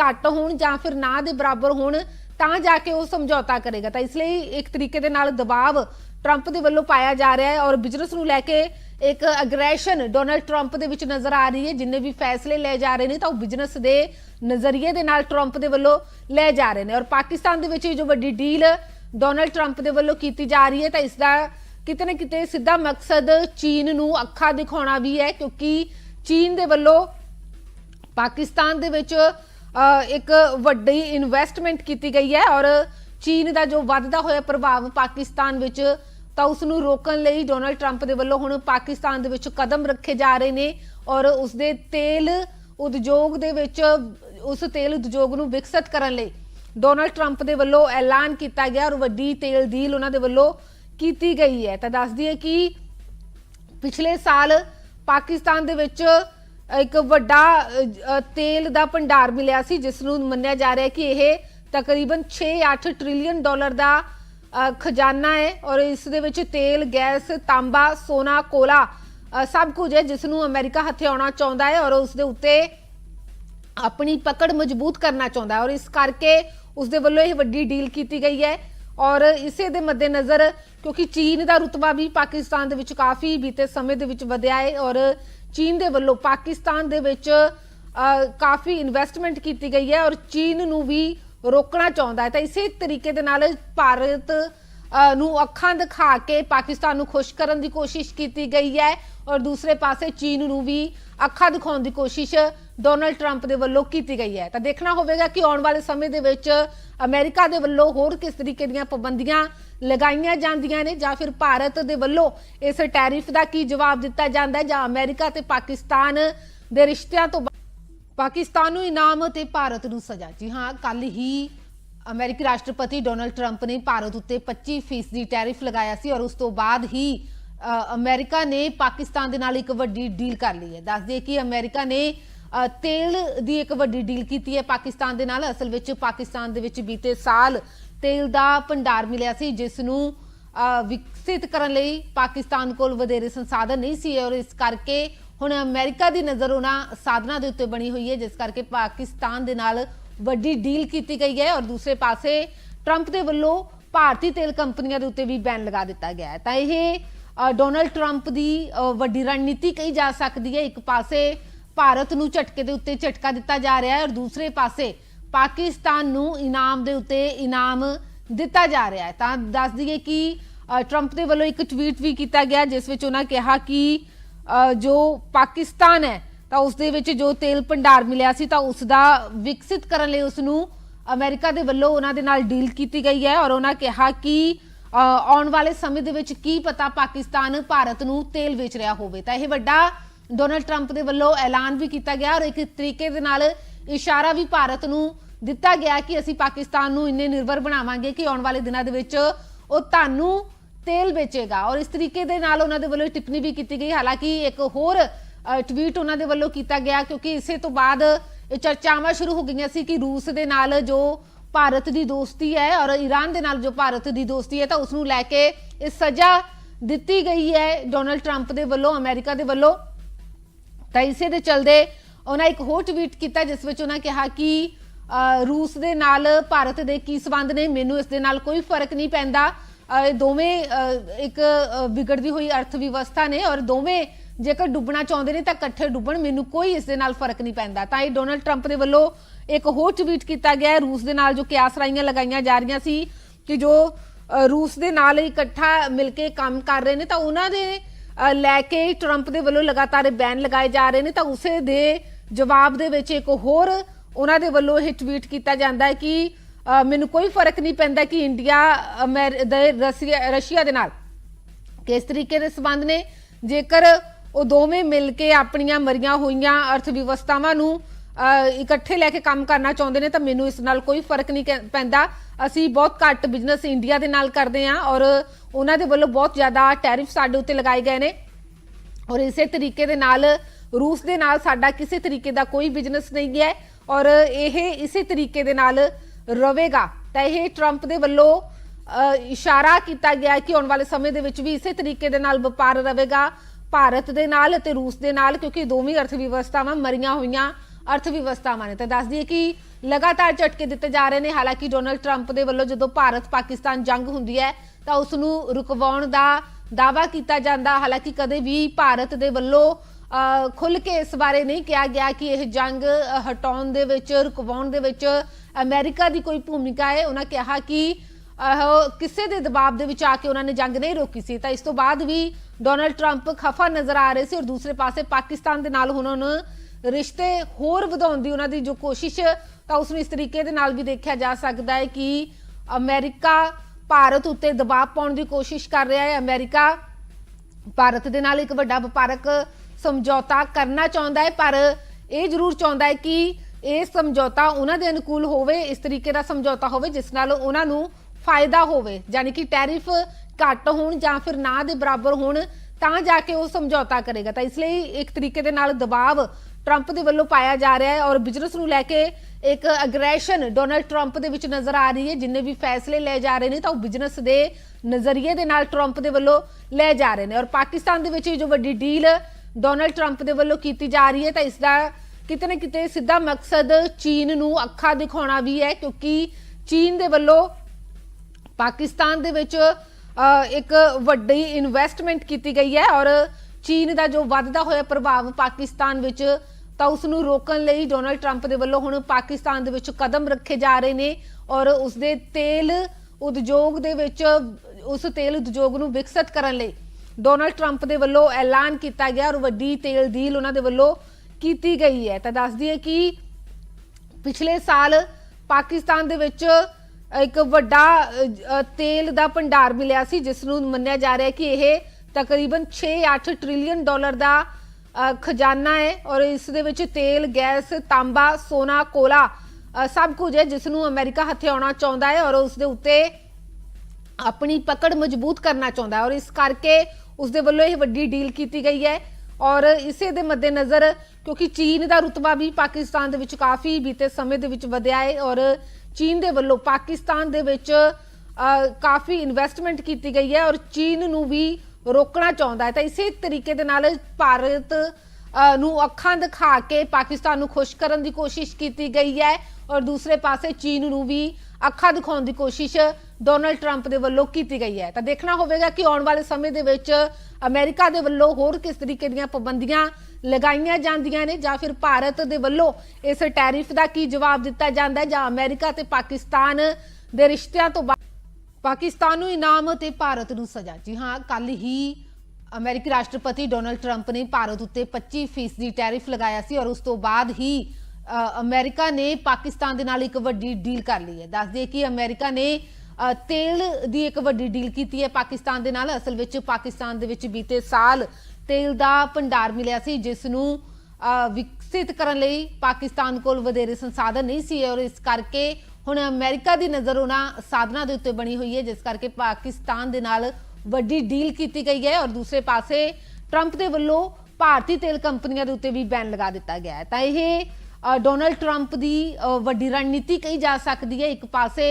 ਘੱਟ ਹੋਣ ਜਾਂ ਫਿਰ ਨਾ ਦੇ ਬਰਾਬਰ ਹੋਣ, ਤਾਂ ਜਾ ਕੇ ਉਹ ਸਮਝੌਤਾ ਕਰੇਗਾ। ਤਾਂ ਇਸ ਲਈ ਇੱਕ ਤਰੀਕੇ ਦੇ ਨਾਲ ਦਬਾਅ ਟਰੰਪ ਦੇ ਵੱਲੋਂ ਪਾਇਆ ਜਾ ਰਿਹਾ ਹੈ ਔਰ ਬਿਜ਼ਨਸ ਨੂੰ ਲੈ ਕੇ ਇੱਕ ਅਗਰੈਸ਼ਨ ਡੋਨਲਡ ਟਰੰਪ ਦੇ ਵਿੱਚ ਨਜ਼ਰ ਆ ਰਹੀ ਹੈ। ਜਿੰਨੇ ਵੀ ਫੈਸਲੇ ਲਏ ਜਾ ਰਹੇ ਨੇ, ਤਾਂ ਉਹ ਬਿਜ਼ਨਸ ਦੇ ਨਜ਼ਰੀਏ ਦੇ ਨਾਲ ਟਰੰਪ ਦੇ ਵੱਲੋਂ ਲਏ ਜਾ ਰਹੇ ਨੇ। ਔਰ ਪਾਕਿਸਤਾਨ ਦੇ ਵਿੱਚ ਵੀ ਜੋ ਵੱਡੀ ਡੀਲ ਡੋਨਲਡ ਟਰੰਪ ਦੇ ਵੱਲੋਂ ਕੀਤੀ ਜਾ ਰਹੀ ਹੈ ਤਾਂ ਇਸ ਦਾ ਕਿਤੇ ਨਾ ਕਿਤੇ ਸਿੱਧਾ ਮਕਸਦ ਚੀਨ ਨੂੰ ਅੱਖਾਂ ਦਿਖਾਉਣਾ ਵੀ ਹੈ ਕਿਉਂਕਿ ਚੀਨ ਦੇ ਵੱਲੋਂ ਪਾਕਿਸਤਾਨ ਦੇ ਵਿੱਚ ਇੱਕ ਵੱਡੀ ਇਨਵੈਸਟਮੈਂਟ ਕੀਤੀ ਗਈ ਹੈ ਔਰ ਚੀਨ ਦਾ ਜੋ ਵੱਧਦਾ ਹੋਇਆ ਪ੍ਰਭਾਵ ਪਾਕਿਸਤਾਨ ਵਿੱਚ ਤਾਂ ਉਸ ਨੂੰ ਰੋਕਣ ਲਈ ਡੋਨਲਡ ਟਰੰਪ ਦੇ ਵੱਲੋਂ ਹੁਣ ਪਾਕਿਸਤਾਨ ਦੇ ਵਿੱਚ ਕਦਮ ਰੱਖੇ ਜਾ ਰਹੇ ਨੇ ਔਰ ਉਸ ਦੇ ਤੇਲ ਉਦਯੋਗ ਦੇ ਵਿੱਚ, ਉਸ ਤੇਲ ਉਦਯੋਗ ਨੂੰ ਵਿਕਸਿਤ ਕਰਨ ਲਈ। ਡੋਨਲਡ ਟਰੰਪ ਦੇ ਵੱਲੋਂ ਐਲਾਨ ਕੀਤਾ ਗਿਆ ਔਰ ਵੱਡੀ ਤੇਲ ਡੀਲ ਉਹਨਾਂ ਦੇ ਵੱਲੋਂ ਕੀਤੀ ਗਈ ਹੈ। ਤਾਂ ਦੱਸ ਦਈਏ ਕਿ ਪਿਛਲੇ ਸਾਲ ਪਾਕਿਸਤਾਨ ਦੇ ਵਿੱਚ ਇੱਕ ਵੱਡਾ ਤੇਲ ਦਾ ਭੰਡਾਰ ਮਿਲਿਆ ਸੀ, ਜਿਸ ਨੂੰ ਮੰਨਿਆ ਜਾ ਰਿਹਾ ਹੈ ਕਿ ਇਹ ਤਕਰੀਬਨ 6-8 ਟ੍ਰਿਲੀਅਨ ਡਾਲਰ ਦਾ ਖਜ਼ਾਨਾ ਹੈ ਔਰ ਇਸ ਦੇ ਵਿੱਚ ਤੇਲ, ਗੈਸ, ਤਾਂਬਾ, ਸੋਨਾ, ਕੋਲਾ ਸਭ ਕੁਝ ਹੈ, ਜਿਸ ਨੂੰ ਅਮਰੀਕਾ ਹਥਿਆਉਣਾ ਚਾਹੁੰਦਾ ਹੈ ਔਰ ਉਸ ਦੇ ਉੱਤੇ ਆਪਣੀ ਪਕੜ ਮਜ਼ਬੂਤ ਕਰਨਾ ਚਾਹੁੰਦਾ ਹੈ ਔਰ ਇਸ ਕਰਕੇ ਉਸ ਦੇ ਵੱਲੋਂ ਇਹ ਵੱਡੀ ਡੀਲ ਕੀਤੀ ਗਈ ਹੈ ਔਰ ਇਸੇ ਦੇ ਮੱਦੇਨਜ਼ਰ, ਕਿਉਂਕਿ ਚੀਨ ਦਾ ਰੁਤਬਾ ਵੀ ਪਾਕਿਸਤਾਨ ਦੇ ਵਿੱਚ ਕਾਫੀ ਬੀਤੇ ਸਮੇਂ ਦੇ ਵਿੱਚ ਵਧਿਆ ਹੈ ਔਰ ਚੀਨ ਦੇ ਵੱਲੋਂ ਪਾਕਿਸਤਾਨ ਦੇ ਵਿੱਚ ਕਾਫੀ ਇਨਵੈਸਟਮੈਂਟ ਕੀਤੀ ਗਈ ਹੈ ਔਰ ਚੀਨ ਨੂੰ ਵੀ ਰੋਕਣਾ ਚਾਹੁੰਦਾ ਹੈ। ਤਾਂ ਇਸੇ ਤਰੀਕੇ ਦੇ ਨਾਲ ਭਾਰਤ ਨੂੰ ਅੱਖਾਂ ਦਿਖਾ ਕੇ ਪਾਕਿਸਤਾਨ ਨੂੰ ਖੁਸ਼ ਕਰਨ ਦੀ ਕੋਸ਼ਿਸ਼ ਕੀਤੀ ਗਈ ਹੈ ਔਰ ਦੂਸਰੇ ਪਾਸੇ ਚੀਨ ਨੂੰ ਵੀ ਅੱਖਾਂ ਦਿਖਾਉਣ ਦੀ ਕੋਸ਼ਿਸ਼ ਡੋਨਲਡ ਟਰੰਪ ਦੇ ਵੱਲੋਂ ਕੀਤੀ ਗਈ ਹੈ। ਤਾਂ ਦੇਖਣਾ ਹੋਵੇਗਾ ਕਿ ਆਉਣ ਵਾਲੇ ਸਮੇਂ ਦੇ ਵਿੱਚ ਅਮਰੀਕਾ ਦੇ ਵੱਲੋਂ ਹੋਰ ਕਿਸ ਤਰੀਕੇ ਦੀਆਂ ਪਾਬੰਦੀਆਂ ਲਗਾਈਆਂ ਜਾਂਦੀਆਂ ਨੇ ਜਾਂ ਫਿਰ ਭਾਰਤ ਦੇ ਵੱਲੋਂ ਇਸ ਟੈਰਿਫ ਦਾ ਕੀ ਜਵਾਬ ਦਿੱਤਾ ਜਾਂਦਾ ਹੈ ਜਾਂ ਅਮਰੀਕਾ ਤੇ ਪਾਕਿਸਤਾਨ ਦੇ ਰਿਸ਼ਤਿਆਂ ਤੋਂ ਪਾਕਿਸਤਾਨ ਨੂੰ ਇਨਾਮ ਤੇ ਭਾਰਤ ਨੂੰ ਸਜ਼ਾ। ਜੀ ਹਾਂ ਕੱਲ ਹੀ ਅਮਰੀਕੀ ਰਾਸ਼ਟਰਪਤੀ ਡੋਨਲਡ ਟਰੰਪ ਨੇ ਭਾਰਤ ਉੱਤੇ 25% ਦੀ ਟੈਰਿਫ ਲਗਾਇਆ ਸੀ ਔਰ ਉਸ ਤੋਂ ਬਾਅਦ ਹੀ ਅ, ਅਮਰੀਕਾ ਨੇ ਪਾਕਿਸਤਾਨ ਦੇ ਨਾਲ ਇੱਕ ਵੱਡੀ ਡੀਲ ਕਰ ਲਈ ਹੈ। ਦੱਸ ਦਈਏ ਕਿ ਅਮਰੀਕਾ ਨੇ ਤੇਲ ਦੀ ਇੱਕ ਵੱਡੀ ਡੀਲ ਕੀਤੀ ਹੈ ਪਾਕਿਸਤਾਨ ਦੇ ਨਾਲ। ਅਸਲ ਵਿੱਚ ਪਾਕਿਸਤਾਨ ਦੇ ਵਿੱਚ ਬੀਤੇ ਸਾਲ ਤੇਲ ਦਾ ਭੰਡਾਰ ਮਿਲਿਆ ਸੀ ਜਿਸ ਨੂੰ ਵਿਕਸਿਤ ਕਰਨ ਲਈ ਪਾਕਿਸਤਾਨ ਕੋਲ ਵਧੇਰੇ ਸੰਸਾਧਨ ਨਹੀਂ ਸੀ ਔਰ ਇਸ ਕਰਕੇ ਹੁਣ ਅਮਰੀਕਾ ਦੀ ਨਜ਼ਰ ਉਹਨਾਂ ਸਾਧਨਾਂ ਦੇ ਉੱਤੇ ਬਣੀ ਹੋਈ ਹੈ ਜਿਸ ਕਰਕੇ ਪਾਕਿਸਤਾਨ ਦੇ ਨਾਲ ਵੱਡੀ ਡੀਲ ਕੀਤੀ ਗਈ ਹੈ ਔਰ ਦੂਸਰੇ ਪਾਸੇ ਟਰੰਪ ਦੇ ਵੱਲੋਂ ਭਾਰਤੀ ਤੇਲ ਕੰਪਨੀਆਂ ਦੇ ਉੱਤੇ ਵੀ ਬੈਨ ਲਗਾ ਦਿੱਤਾ ਗਿਆ ਹੈ। ਤਾਂ ਇਹ ਡੋਨਲਡ ਟਰੰਪ ਦੀ ਵੱਡੀ ਰਣਨੀਤੀ ਕਹੀ ਜਾ ਸਕਦੀ ਹੈ। ਇੱਕ ਪਾਸੇ ਭਾਰਤ ਨੂੰ ਝਟਕੇ ਦੇ ਉੱਤੇ ਝਟਕਾ ਦਿੱਤਾ ਜਾ ਰਿਹਾ ਹੈ ਔਰ ਦੂਸਰੇ ਪਾਸੇ ਪਾਕਿਸਤਾਨ ਨੂੰ ਇਨਾਮ ਦੇ ਉੱਤੇ ਇਨਾਮ ਦਿੱਤਾ ਜਾ ਰਿਹਾ ਹੈ। ਤਾਂ ਦੱਸ ਦਈਏ ਕਿ ਟਰੰਪ ਦੇ ਵੱਲੋਂ ਇੱਕ ਟਵੀਟ ਵੀ ਕੀਤਾ ਗਿਆ, ਜਿਸ ਵਿੱਚ ਉਹਨਾਂ ਕਿਹਾ ਕਿ ਜੋ ਪਾਕਿਸਤਾਨ ਹੈ ਤਾਂ ਉਸ ਦੇ ਵਿੱਚ ਜੋ ਤੇਲ ਭੰਡਾਰ ਮਿਲਿਆ ਸੀ ਤਾਂ ਉਸ ਦਾ ਵਿਕਸਿਤ ਕਰਨ ਲਈ ਉਸ ਨੂੰ ਅਮਰੀਕਾ ਦੇ ਵੱਲੋਂ ਉਹਨਾਂ ਦੇ ਨਾਲ ਡੀਲ ਕੀਤੀ ਗਈ ਹੈ ਔਰ ਉਹਨਾਂ ਕਿਹਾ ਕਿ ਆਉਣ ਵਾਲੇ ਸਮੇਂ ਦੇ ਵਿੱਚ ਕੀ ਪਤਾ ਪਾਕਿਸਤਾਨ ਭਾਰਤ ਨੂੰ ਤੇਲ ਵੇਚ ਰਿਹਾ ਹੋਵੇ। ਤਾਂ ਇਹ ਵੱਡਾ ਡੋਨਲਡ ਟਰੰਪ ਦੇ ਵੱਲੋਂ ਐਲਾਨ ਵੀ ਕੀਤਾ ਗਿਆ ਔਰ ਇੱਕ ਤਰੀਕੇ ਦੇ ਨਾਲ ਇਸ਼ਾਰਾ ਵੀ ਭਾਰਤ ਨੂੰ ਦਿੱਤਾ ਗਿਆ ਕਿ ਅਸੀਂ ਪਾਕਿਸਤਾਨ ਨੂੰ ਇੰਨੇ ਨਿਰਭਰ ਬਣਾਵਾਂਗੇ ਕਿ ਆਉਣ ਵਾਲੇ ਦਿਨਾਂ ਦੇ ਵਿੱਚ ਉਹ ਤੁਹਾਨੂੰ ਤੇਲ ਵੇਚੇਗਾ। ਔਰ ਇਸ ਤਰੀਕੇ ਦੇ ਨਾਲ ਉਹਨਾਂ ਦੇ ਵੱਲੋਂ ਟਿੱਪਣੀ ਵੀ ਕੀਤੀ ਗਈ। ਹਾਲਾਂਕਿ ਇੱਕ ਹੋਰ ਟਵੀਟ ਉਹਨਾਂ ਦੇ ਵੱਲੋਂ ਕੀਤਾ ਗਿਆ ਕਿਉਂਕਿ ਇਸੇ ਤੋਂ ਬਾਅਦ ਇਹ ਚਰਚਾਵਾਂ ਸ਼ੁਰੂ ਹੋ ਗਈਆਂ ਸੀ ਕਿ ਰੂਸ ਦੇ ਨਾਲ ਜੋ ਭਾਰਤ ਦੀ ਦੋਸਤੀ ਹੈ ਔਰ ਈਰਾਨ ਦੇ ਨਾਲ ਜੋ ਭਾਰਤ ਦੀ ਦੋਸਤੀ ਹੈ ਤਾਂ ਉਸ ਨੂੰ ਲੈ ਕੇ ਇਹ ਸਜ਼ਾ ਦਿੱਤੀ ਗਈ ਹੈ ਡੋਨਲਡ ਟਰੰਪ ਦੇ ਵੱਲੋਂ ਅਮਰੀਕਾ ਦੇ ਵੱਲੋਂ। ਤਾਂ ਇਸੇ ਦੇ ਚਲਦੇ ਉਹਨਾਂ ਇੱਕ ਹੋਰ ਟਵੀਟ ਕੀਤਾ ਜਿਸ ਵਿੱਚ ਉਹਨਾਂ ਕਿਹਾ ਕਿ ਅ, ਰੂਸ ਦੇ ਨਾਲ ਭਾਰਤ ਦੇ ਕੀ ਸਬੰਧ ਨੇ? ਮੈਨੂੰ ਇਸ ਦੇ ਨਾਲ ਕੋਈ ਫ਼ਰਕ ਨਹੀਂ ਪੈਂਦਾ। ਇਹ ਦੋਵੇਂ ਅ, ਇੱਕ ਵਿਗੜਦੀ ਹੋਈ ਅਰਥ ਵਿਵਸਥਾ ਨੇ ਔਰ ਦੋਵੇਂ ਜੇਕਰ ਡੁੱਬਣਾ ਚਾਹੁੰਦੇ ਨੇ ਤਾਂ ਇਕੱਠੇ ਡੁੱਬਣ, ਮੈਨੂੰ ਕੋਈ ਇਸ ਦੇ ਨਾਲ ਫ਼ਰਕ ਨਹੀਂ ਪੈਂਦਾ। ਤਾਂ ਇਹ ਡੋਨਲਡ ਟਰੰਪ ਦੇ ਵੱਲੋਂ ਇੱਕ ਹੋਰ ਟਵੀਟ ਕੀਤਾ ਗਿਆ ਹੈ, ਰੂਸ ਦੇ ਨਾਲ ਜੋ ਕਿਆਸ ਰਾਈਆਂ ਲਗਾਈਆਂ ਜਾ ਰਹੀਆਂ ਸੀ ਕਿ ਜੋ ਰੂਸ ਦੇ ਨਾਲ ਇਕੱਠਾ ਮਿਲ ਕੇ ਕੰਮ ਕਰ ਰਹੇ ਨੇ, ਤਾਂ ਉਹਨਾਂ ਦੇ ਲੈ ਕੇ ਟਰੰਪ ਦੇ ਵੱਲੋਂ ਲਗਾਤਾਰ ਬੈਨ ਲਗਾਏ ਜਾ ਰਹੇ ਨੇ। ਤਾਂ ਉਸੇ ਦੇ ਜਵਾਬ ਦੇ ਵਿੱਚ ਇੱਕ ਹੋਰ ਉਹਨਾਂ ਦੇ ਵੱਲੋਂ ਇਹ ਟਵੀਟ ਕੀਤਾ ਜਾਂਦਾ ਹੈ ਕਿ ਮੈਨੂੰ ਕੋਈ ਫ਼ਰਕ ਨਹੀਂ ਪੈਂਦਾ ਕਿ ਇੰਡੀਆ, ਅਮੈਰ- ਦੇ ਰਸੀਆ, ਰਸ਼ੀਆ ਦੇ ਨਾਲ ਕਿਸ ਤਰੀਕੇ ਦੇ ਸਬੰਧ ਨੇ। ਜੇਕਰ ਉਹ ਦੋਵੇਂ ਮਿਲ ਕੇ ਆਪਣੀਆਂ ਮਰੀਆਂ ਹੋਈਆਂ ਅਰਥ ਵਿਵਸਥਾਵਾਂ ਨੂੰ ਇਕੱਠੇ ਲੈ ਕੇ ਕੰਮ ਕਰਨਾ ਚਾਹੁੰਦੇ ਨੇ ਤਾਂ ਮੈਨੂੰ ਇਸ ਨਾਲ ਕੋਈ ਫ਼ਰਕ ਨਹੀਂ ਕਹਿ- ਪੈਂਦਾ। ਅਸੀਂ ਬਹੁਤ ਘੱਟ ਬਿਜ਼ਨਸ ਇੰਡੀਆ ਦੇ ਨਾਲ ਕਰਦੇ ਹਾਂ ਔਰ ਉਹਨਾਂ ਦੇ ਵੱਲੋਂ ਬਹੁਤ ਜ਼ਿਆਦਾ ਟੈਰਿਫ ਸਾਡੇ ਉੱਤੇ ਲਗਾਏ ਗਏ ਨੇ। ਔਰ ਇਸੇ ਤਰੀਕੇ ਦੇ ਨਾਲ, ਰੂਸ ਦੇ ਨਾਲ ਸਾਡਾ ਕਿਸੇ ਤਰੀਕੇ ਦਾ ਕੋਈ ਬਿਜ਼ਨਸ ਨਹੀਂ ਹੈ ਔਰ ਇਹ ਇਸੇ ਤਰੀਕੇ ਦੇ ਨਾਲ ਰਵੇਗਾ। ਤਾਂ ਇਹ ਟਰੰਪ ਦੇ ਵੱਲੋਂ ਇਸ਼ਾਰਾ ਕੀਤਾ ਗਿਆ ਕਿ ਆਉਣ ਵਾਲੇ ਸਮੇਂ ਦੇ ਵਿੱਚ ਵੀ ਇਸੇ ਤਰੀਕੇ ਦੇ ਨਾਲ ਵਪਾਰ ਰਵੇਗਾ। ਭਾਰਤ ਦੇ ਨਾਲ ਅਤੇ ਰੂਸ ਦੇ ਨਾਲ ਕਿਉਂਕਿ ਦੋਵੇਂ ਅਰਥ ਵਿਵਸਥਾਵਾਂ ਮਰੀਆਂ ਹੋਈਆਂ ਅਰਥ ਵਿਵਸਥਾਵਾਂ ਨੇ। ਤਾਂ ਦੱਸ ਦਈਏ ਕਿ ਲਗਾਤਾਰ ਝਟਕੇ ਦਿੱਤੇ ਜਾ ਰਹੇ ਨੇ। ਹਾਲਾਂਕਿ ਡੋਨਲਡ ਟਰੰਪ ਦੇ ਵੱਲੋਂ ਜਦੋਂ ਭਾਰਤ ਪਾਕਿਸਤਾਨ ਜੰਗ ਹੁੰਦੀ ਹੈ ਤਾਂ ਉਸ ਨੂੰ ਰੁਕਵਾਉਣ ਦਾ ਦਾਵਾ ਕੀਤਾ ਜਾਂਦਾ। ਹਾਲਾਂਕਿ ਕਦੇ ਵੀ ਭਾਰਤ ਦੇ ਵੱਲੋਂ ਅ, ਖੁੱਲ ਕੇ ਇਸ ਬਾਰੇ ਨਹੀਂ ਕਿਹਾ ਗਿਆ ਕਿ ਇਹ ਜੰਗ ਹਟਾਉਣ ਦੇ ਵਿੱਚ ਰੁਕਵਾਉਣ ਦੇ ਵਿੱਚ ਅਮਰੀਕਾ ਦੀ ਕੋਈ ਭੂਮਿਕਾ ਹੈ। ਉਹਨਾਂ ਕਿਹਾ ਕਿ ਕਿਸੇ ਦੇ ਦਬਾਅ ਦੇ ਵਿੱਚ ਆ ਕੇ ਉਹਨਾਂ ਨੇ ਜੰਗ ਨਹੀਂ ਰੋਕੀ ਸੀ। ਤਾਂ ਇਸ ਤੋਂ ਬਾਅਦ ਵੀ ਡੋਨਲਡ ਟਰੰਪ ਖਫਾ ਨਜ਼ਰ ਆ ਰਹੇ ਸੀ ਔਰ ਦੂਸਰੇ ਪਾਸੇ ਪਾਕਿਸਤਾਨ ਦੇ ਨਾਲ ਹੁਣ ਉਹਨਾਂ ਰਿਸ਼ਤੇ ਹੋਰ ਵਧਾਉਣ ਦੀ ਉਹਨਾਂ ਦੀ ਜੋ ਕੋਸ਼ਿਸ਼ ਤਾਂ ਉਸ ਨੂੰ ਇਸ ਤਰੀਕੇ ਦੇ ਨਾਲ ਵੀ ਦੇਖਿਆ ਜਾ ਸਕਦਾ ਹੈ ਕਿ ਅਮਰੀਕਾ ਭਾਰਤ ਉੱਤੇ ਦਬਾਅ ਪਾਉਣ ਦੀ ਕੋਸ਼ਿਸ਼ ਕਰ ਰਿਹਾ ਹੈ। ਅਮਰੀਕਾ ਭਾਰਤ ਦੇ ਨਾਲ ਇੱਕ ਵੱਡਾ ਵਪਾਰਕ ਸਮਝੌਤਾ ਕਰਨਾ ਚਾਹੁੰਦਾ ਹੈ, ਪਰ ਇਹ ਜ਼ਰੂਰ ਚਾਹੁੰਦਾ ਹੈ ਕਿ ਇਹ ਸਮਝੌਤਾ ਉਹਨਾਂ ਦੇ ਅਨੁਕੂਲ ਹੋਵੇ, ਇਸ ਤਰੀਕੇ ਦਾ ਸਮਝੌਤਾ ਹੋਵੇ ਜਿਸ ਨਾਲ ਉਹਨਾਂ ਨੂੰ ਫਾਇਦਾ ਹੋਵੇ, ਯਾਨੀ ਕਿ ਟੈਰਿਫ ਘੱਟ ਹੋਣ ਜਾਂ ਫਿਰ ਨਾ ਦੇ ਬਰਾਬਰ ਹੋਣ, ਤਾਂ ਜਾ ਕੇ ਉਹ ਸਮਝੌਤਾ ਕਰੇਗਾ। ਤਾਂ ਇਸ ਲਈ ਇੱਕ ਤਰੀਕੇ ਦੇ ਨਾਲ ਦਬਾਅ ਟਰੰਪ ਦੇ ਵੱਲੋਂ ਪਾਇਆ ਜਾ ਰਿਹਾ ਹੈ ਔਰ ਬਿਜ਼ਨਸ ਨੂੰ ਲੈ ਕੇ ਇੱਕ ਅਗਰੈਸ਼ਨ ਡੋਨਲਡ ਟਰੰਪ ਦੇ ਵਿੱਚ ਨਜ਼ਰ ਆ ਰਹੀ ਹੈ। ਜਿੰਨੇ ਵੀ ਫੈਸਲੇ ਲਏ ਜਾ ਰਹੇ ਨੇ, ਤਾਂ ਉਹ ਬਿਜ਼ਨਸ ਦੇ ਨਜ਼ਰੀਏ ਦੇ ਨਾਲ ਟਰੰਪ ਦੇ ਵੱਲੋਂ ਲਏ ਜਾ ਰਹੇ ਨੇ। ਔਰ ਪਾਕਿਸਤਾਨ ਦੇ ਵਿੱਚ ਜੋ ਵੱਡੀ ਡੀਲ ਡੋਨਲਡ ਟਰੰਪ ਦੇ ਵੱਲੋਂ ਕੀਤੀ ਜਾ ਰਹੀ ਹੈ, ਤਾਂ ਇਸ ਦਾ ਕਿਤੇ ਨਾ ਕਿਤੇ ਸਿੱਧਾ ਮਕਸਦ ਚੀਨ ਨੂੰ ਅੱਖਾਂ ਦਿਖਾਉਣਾ ਵੀ ਹੈ, ਕਿਉਂਕਿ ਚੀਨ ਦੇ ਵੱਲੋਂ ਪਾਕਿਸਤਾਨ ਦੇ ਵਿੱਚ ਇੱਕ ਵੱਡੀ ਇਨਵੈਸਟਮੈਂਟ ਕੀਤੀ ਗਈ ਹੈ ਔਰ ਚੀਨ ਦਾ ਜੋ ਵੱਧਦਾ ਹੋਇਆ ਪ੍ਰਭਾਵ ਪਾਕਿਸਤਾਨ ਵਿੱਚ ਤਾਂ ਉਸ ਨੂੰ ਰੋਕਣ ਲਈ ਡੋਨਲਡ ਟਰੰਪ ਦੇ ਵੱਲੋਂ ਹੁਣ ਪਾਕਿਸਤਾਨ ਦੇ ਵਿੱਚ ਕਦਮ ਰੱਖੇ ਜਾ ਰਹੇ ਨੇ ਔਰ ਉਸ ਦੇ ਤੇਲ ਉਦਯੋਗ ਦੇ ਵਿੱਚ ਉਸ ਤੇਲ ਉਦਯੋਗ ਨੂੰ ਵਿਕਸਿਤ ਕਰਨ ਲਈ ਡੋਨਲਡ ਟਰੰਪ ਦੇ ਵੱਲੋਂ ਐਲਾਨ ਕੀਤਾ ਗਿਆ ਔਰ ਵੱਡੀ ਤੇਲ ਡੀਲ ਉਹਨਾਂ ਦੇ ਵੱਲੋਂ ਕੀਤੀ ਗਈ ਹੈ। ਤਾਂ ਦੱਸ ਦਈਏ ਕਿ ਪਿਛਲੇ ਸਾਲ ਪਾਕਿਸਤਾਨ ਦੇ ਵਿੱਚ ਇੱਕ ਵੱਡਾ ਤੇਲ ਦਾ ਭੰਡਾਰ ਮਿਲਿਆ ਸੀ, ਜਿਸ ਨੂੰ ਮੰਨਿਆ ਜਾ ਰਿਹਾ ਹੈ ਕਿ ਇਹ ਤਕਰੀਬਨ 6-8 ਟ੍ਰਿਲੀਅਨ ਡਾਲਰ ਦਾ ਖਜ਼ਾਨਾ ਹੈ ਔਰ ਇਸ ਦੇ ਵਿੱਚ ਤੇਲ, ਗੈਸ, ਤਾਂਬਾ, ਸੋਨਾ, ਕੋਲਾ ਸਭ ਕੁਝ ਹੈ, ਜਿਸ ਨੂੰ ਅਮਰੀਕਾ ਹਥਿਆਉਣਾ ਚਾਹੁੰਦਾ ਹੈ ਔਰ ਉਸ ਦੇ ਉੱਤੇ ਆਪਣੀ ਪਕੜ ਮਜ਼ਬੂਤ ਕਰਨਾ ਚਾਹੁੰਦਾ ਹੈ ਔਰ ਇਸ ਕਰਕੇ ਉਸ ਦੇ ਵੱਲੋਂ ਇਹ ਵੱਡੀ ਡੀਲ ਕੀਤੀ ਗਈ ਹੈ ਔਰ ਇਸੇ ਦੇ ਮੱਦੇਨਜ਼ਰ ਕਿਉਂਕਿ ਚੀਨ ਦਾ ਰੁਤਬਾ ਵੀ ਪਾਕਿਸਤਾਨ ਦੇ ਵਿੱਚ ਕਾਫੀ ਬੀਤੇ ਸਮੇਂ ਦੇ ਵਿੱਚ ਵਧਿਆ ਹੈ ਔਰ ਚੀਨ ਦੇ ਵੱਲੋਂ ਪਾਕਿਸਤਾਨ ਦੇ ਵਿੱਚ ਕਾਫੀ ਇਨਵੈਸਟਮੈਂਟ ਕੀਤੀ ਗਈ ਹੈ ਔਰ ਚੀਨ ਨੂੰ ਵੀ ਰੋਕਣਾ ਚਾਹੁੰਦਾ ਹੈ। ਤਾਂ ਇਸੇ ਤਰੀਕੇ ਦੇ ਨਾਲ ਭਾਰਤ ਨੂੰ ਅੱਖਾਂ ਦਿਖਾ ਕੇ ਪਾਕਿਸਤਾਨ ਨੂੰ ਖੁਸ਼ ਕਰਨ ਦੀ ਕੋਸ਼ਿਸ਼ ਕੀਤੀ ਗਈ ਹੈ ਔਰ ਦੂਸਰੇ ਪਾਸੇ ਚੀਨ ਨੂੰ ਵੀ ਅੱਖਾਂ ਦਿਖਾਉਣ ਦੀ ਕੋਸ਼ਿਸ਼ ਡੋਨਲਡ ਟਰੰਪ ਦੇ ਵੱਲੋਂ ਕੀਤੀ ਗਈ ਹੈ। ਤਾਂ ਦੇਖਣਾ ਹੋਵੇਗਾ ਕਿ ਆਉਣ ਵਾਲੇ ਸਮੇਂ ਦੇ ਵਿੱਚ ਅਮਰੀਕਾ ਦੇ ਵੱਲੋਂ ਹੋਰ ਕਿਸ ਤਰੀਕੇ ਦੀਆਂ ਪਾਬੰਦੀਆਂ ਲਗਾਈਆਂ ਜਾਂਦੀਆਂ ਨੇ ਜਾਂ ਫਿਰ ਭਾਰਤ ਦੇ ਵੱਲੋਂ ਇਸ ਟੈਰਿਫ ਦਾ ਕੀ ਜਵਾਬ ਦਿੱਤਾ ਜਾਂਦਾ ਹੈ ਜਾਂ ਅਮਰੀਕਾ ਤੇ ਪਾਕਿਸਤਾਨ ਦੇ ਰਿਸ਼ਤਿਆਂ ਤੋਂ ਪਾਕਿਸਤਾਨ ਨੂੰ ਇਨਾਮ ਅਤੇ ਭਾਰਤ ਨੂੰ ਸਜ਼ਾ। ਜੀ ਹਾਂ ਕੱਲ ਹੀ ਅਮਰੀਕੀ ਰਾਸ਼ਟਰਪਤੀ ਡੋਨਲਡ ਟਰੰਪ ਨੇ ਭਾਰਤ ਉੱਤੇ 25% ਦੀ ਟੈਰਿਫ ਲਗਾਇਆ ਸੀ ਔਰ ਉਸ ਤੋਂ ਬਾਅਦ ਹੀ ਅ, ਅਮਰੀਕਾ ਨੇ ਪਾਕਿਸਤਾਨ ਦੇ ਨਾਲ ਇੱਕ ਵੱਡੀ ਡੀਲ ਕਰ ਲਈ ਹੈ। ਦੱਸ ਦਈਏ ਕਿ ਅਮਰੀਕਾ ਨੇ ਅ, ਤੇਲ ਦੀ ਇੱਕ ਵੱਡੀ ਡੀਲ ਕੀਤੀ ਹੈ ਪਾਕਿਸਤਾਨ ਦੇ ਨਾਲ। ਅਸਲ ਵਿੱਚ ਪਾਕਿਸਤਾਨ ਦੇ ਵਿੱਚ ਬੀਤੇ ਸਾਲ ਤੇਲ ਦਾ ਭੰਡਾਰ ਮਿਲਿਆ ਸੀ ਜਿਸ ਨੂੰ ਵਿਕਸਿਤ ਕਰਨ ਲਈ ਪਾਕਿਸਤਾਨ ਕੋਲ ਵਧੇਰੇ ਸੰਸਾਧਨ ਨਹੀਂ ਸੀ ਔਰ ਇਸ ਕਰਕੇ ਹੁਣ ਅਮਰੀਕਾ ਦੀ ਨਜ਼ਰ ਉਹਨਾਂ ਸਾਧਨਾਂ ਦੇ ਉੱਤੇ ਬਣੀ ਹੋਈ ਹੈ, ਜਿਸ ਕਰਕੇ ਪਾਕਿਸਤਾਨ ਦੇ ਨਾਲ ਵੱਡੀ ਡੀਲ ਕੀਤੀ ਗਈ ਹੈ ਔਰ ਦੂਸਰੇ ਪਾਸੇ ਟਰੰਪ ਦੇ ਵੱਲੋਂ ਭਾਰਤੀ ਤੇਲ ਕੰਪਨੀਆਂ ਦੇ ਉੱਤੇ ਵੀ ਬੈਨ ਲਗਾ ਦਿੱਤਾ ਗਿਆ ਹੈ। ਤਾਂ ਇਹ ਡੋਨਲਡ ਟਰੰਪ ਦੀ ਵੱਡੀ ਰਣਨੀਤੀ ਕਹੀ ਜਾ ਸਕਦੀ ਹੈ। ਇੱਕ ਪਾਸੇ